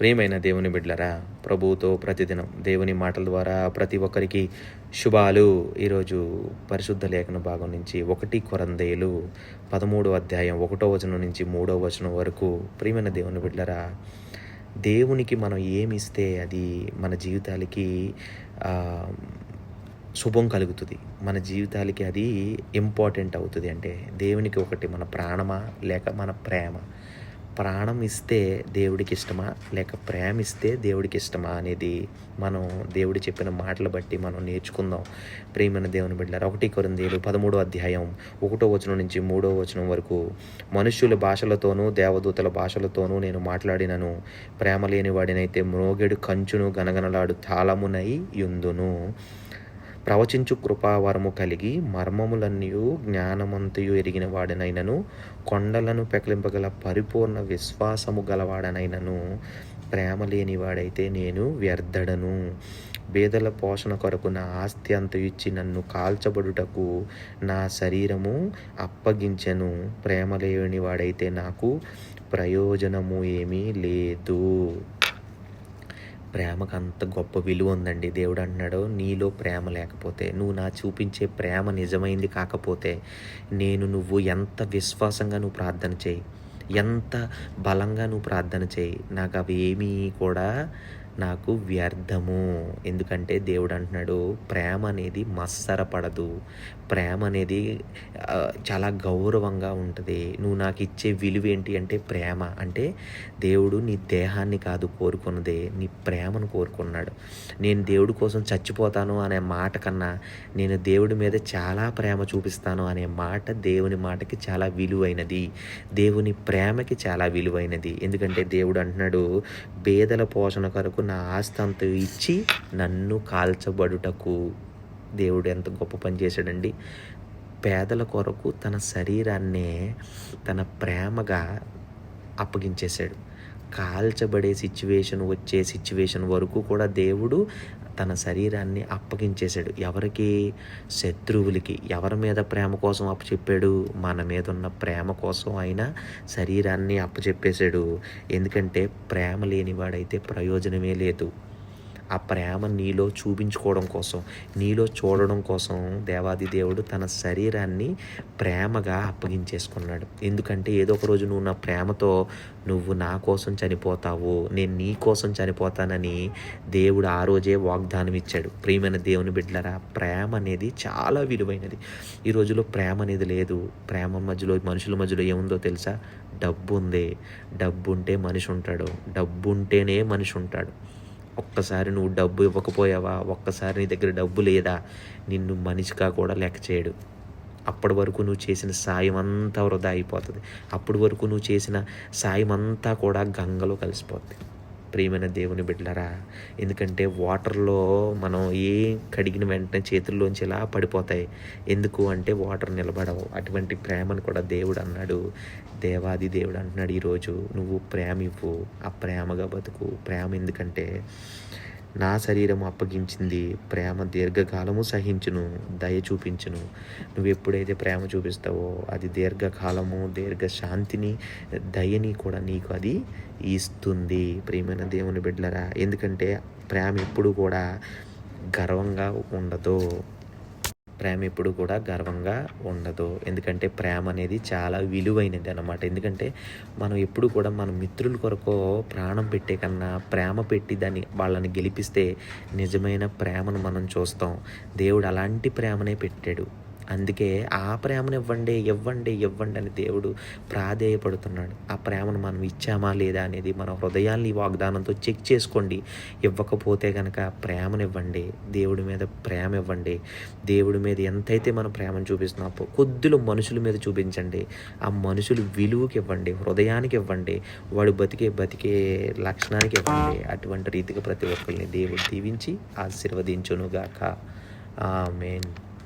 ప్రియమైన దేవుని బిడ్డలరా ప్రభువుతో ప్రతిదినం దేవుని మాటల ద్వారా ప్రతి ఒక్కరికి శుభాలు. ఈరోజు పరిశుద్ధ లేఖన భాగం నుంచి ఒకటి కొరందేలు పదమూడో అధ్యాయం ఒకటో వచనం నుంచి మూడో వచనం వరకు. ప్రియమైన దేవుని బిడ్డలరా దేవునికి మనం ఏమిస్తే అది మన జీవితాలకి శుభం కలుగుతుంది. మన జీవితాలకి అది ఇంపార్టెంట్ అవుతుంది అంటే దేవునికి ఒకటి మన ప్రాణమా లేక మన ప్రేమ? ప్రాణం ఇస్తే దేవుడికి ఇష్టమా లేక ప్రేమ ఇస్తే దేవుడికి ఇష్టమా అనేది మనం దేవుడు చెప్పిన మాటలు బట్టి మనం నేర్చుకుందాం. ప్రేమైన దేవుని బిడ్డారు ఒకటి కొరిందేలు పదమూడో అధ్యాయం ఒకటో వచనం నుంచి మూడో వచనం వరకు మనుష్యుల భాషలతోనూ దేవదూతల భాషలతోనూ నేను మాట్లాడినను. ప్రేమ లేని వాడినైతే మ్రోగెడు కంచును గనగనలాడు తాళమునై యుందును. ప్రవచించు కృపావరము కలిగి మర్మములన్నయు జ్ఞానమంతయు ఎరిగిన వాడనైనను కొండలను పెకలింపగల పరిపూర్ణ విశ్వాసము గలవాడనైనను ప్రేమ లేనివాడైతే నేను వ్యర్థడను. బేదల పోషణ కొరకు నా ఆస్తి అంత ఇచ్చి నన్ను కాల్చబడుటకు నా శరీరము అప్పగించెను. ప్రేమ లేని వాడైతే నాకు ప్రయోజనము ఏమీ లేదు. ప్రేమకు అంత గొప్ప విలువ ఉందండి. దేవుడు అంటున్నాడు నీలో ప్రేమ లేకపోతే నువ్వు నా చూపించే ప్రేమ నిజమైంది కాకపోతే నేను నువ్వు ఎంత విశ్వాసంగా నువ్వు ప్రార్థన చేయి ఎంత బలంగా నువ్వు ప్రార్థన చేయి నాకు అవి ఏమీ కూడా నాకు వ్యర్థము. ఎందుకంటే దేవుడు అంటున్నాడు ప్రేమ అనేది మత్సరపడదు. ప్రేమ అనేది చాలా గౌరవంగా ఉంటుంది. నువ్వు నాకు ఇచ్చే విలువ ఏంటి అంటే ప్రేమ. అంటే దేవుడు నీ దేహాన్ని కాదు కోరుకున్నదే నీ ప్రేమను కోరుకున్నాడు. నేను దేవుడి కోసం చచ్చిపోతాను అనే మాట కన్నా నేను దేవుడి మీద చాలా ప్రేమ చూపిస్తాను అనే మాట దేవుని మాటకి చాలా విలువైనది. దేవుని ప్రేమకి చాలా విలువైనది. ఎందుకంటే దేవుడు అంటున్నాడు పేదల పోషణ కొరకు నా ఆస్తి అంత ఇచ్చి నన్ను కాల్చబడుటకు దేవుడు ఎంత గొప్ప పని చేశాడండి. పేదల కొరకు తన శరీరాన్నే తన ప్రేమగా అప్పగించేశాడు. కాల్చబడే సిచ్యువేషన్ వచ్చే సిచ్యువేషన్ వరకు కూడా దేవుడు తన శరీరాన్ని అప్పగించేశాడు. ఎవరికి? శత్రువులకి. ఎవరి మీద ప్రేమ కోసం అప్పచెప్పాడు? మన మీద ఉన్న ప్రేమ కోసం ఆయన శరీరాన్ని అప్పచెప్పేశాడు. ఎందుకంటే ప్రేమ లేనివాడైతే ప్రయోజనమే లేదు. ఆ ప్రేమ నీలో చూపించుకోవడం కోసం నీలో చూడడం కోసం దేవాది దేవుడు తన శరీరాన్ని ప్రేమగా అప్పగించేసుకున్నాడు. ఎందుకంటే ఏదో ఒక రోజు నువ్వు నా ప్రేమతో నువ్వు నా కోసం చనిపోతావు నేను నీ కోసం చనిపోతానని దేవుడు ఆ రోజే వాగ్దానం ఇచ్చాడు. ప్రియమైన దేవుని బిడ్డలరా ప్రేమ అనేది చాలా విలువైనది. ఈ రోజులో ప్రేమ అనేది లేదు. ప్రేమ మధ్యలో మనుషుల మధ్యలో ఏముందో తెలుసా? డబ్బు ఉంది. డబ్బు ఉంటే మనిషి ఉంటాడు. డబ్బు ఉంటేనే మనిషి ఉంటాడు. ఒక్కసారి నువ్వు డబ్బు ఇవ్వకపోయావా? ఒక్కసారి నీ దగ్గర డబ్బు లేదా? నిన్ను మనిషిగా కూడా లెక్క చేయడు. అప్పటి వరకు నువ్వు చేసిన సాయం అంతా వృధా అయిపోతుంది. అప్పటి వరకు నువ్వు చేసిన సాయం అంతా కూడా గంగలో కలిసిపోద్ది. ప్రియమైన దేవుని బిడ్డలరా ఎందుకంటే వాటర్లో మనం ఏ కడిగిన వెంటనే చేతుల్లోంచి ఇలా పడిపోతాయి. ఎందుకు అంటే వాటర్ నిలబడవు. అటువంటి ప్రేమను కూడా దేవుడు అన్నాడు. దేవాది దేవుడు అంటున్నాడు ఈరోజు నువ్వు ప్రేమ ఇవ్వు. ఆ ప్రేమగా బతుకు. ప్రేమ ఎందుకంటే నా శరీరం అప్పగించింది ప్రేమ దీర్ఘకాలము సహించును దయ చూపించును. నువ్వు ఎప్పుడైతే ప్రేమ చూపిస్తావో అది దీర్ఘకాలము దీర్ఘ శాంతిని దయని కూడా నీకు అది ఇస్తుంది. ప్రియమైన దేవుని బిడ్డలరా ఎందుకంటే ప్రేమ ఎప్పుడు కూడా గర్వంగా ఉండదు. ప్రేమ ఎప్పుడు కూడా గర్వంగా ఉండదు. ఎందుకంటే ప్రేమ అనేది చాలా విలువైనది అన్నమాట. ఎందుకంటే మనం ఎప్పుడు కూడా మన మిత్రుల కొరకు ప్రాణం పెట్టే కన్నా ప్రేమ పెట్టి దాన్ని వాళ్ళని గెలిపిస్తే నిజమైన ప్రేమను మనం చూస్తాం. దేవుడు అలాంటి ప్రేమనే పెట్టాడు. అందుకే ఆ ప్రేమను ఇవ్వండి ఇవ్వండి ఇవ్వండి అని దేవుడు ప్రాధేయపడుతున్నాడు. ఆ ప్రేమను మనం ఇచ్చామా లేదా అనేది మన హృదయాన్ని వాగ్దానంతో చెక్ చేసుకోండి. ఇవ్వకపోతే కనుక ప్రేమనివ్వండి దేవుడి మీద ప్రేమ ఇవ్వండి. దేవుడి మీద ఎంతైతే మనం ప్రేమను చూపిస్తున్నామో కొద్దిలో మనుషుల మీద చూపించండి. ఆ మనుషులు విలువకి ఇవ్వండి హృదయానికి ఇవ్వండి వాడు బతికే బతికే లక్షణానికి ఇవ్వండి. అటువంటి రీతిగా ప్రతి ఒక్కరిని దేవుడు దీవించి ఆశీర్వదించునుగాక. ఆమెన్.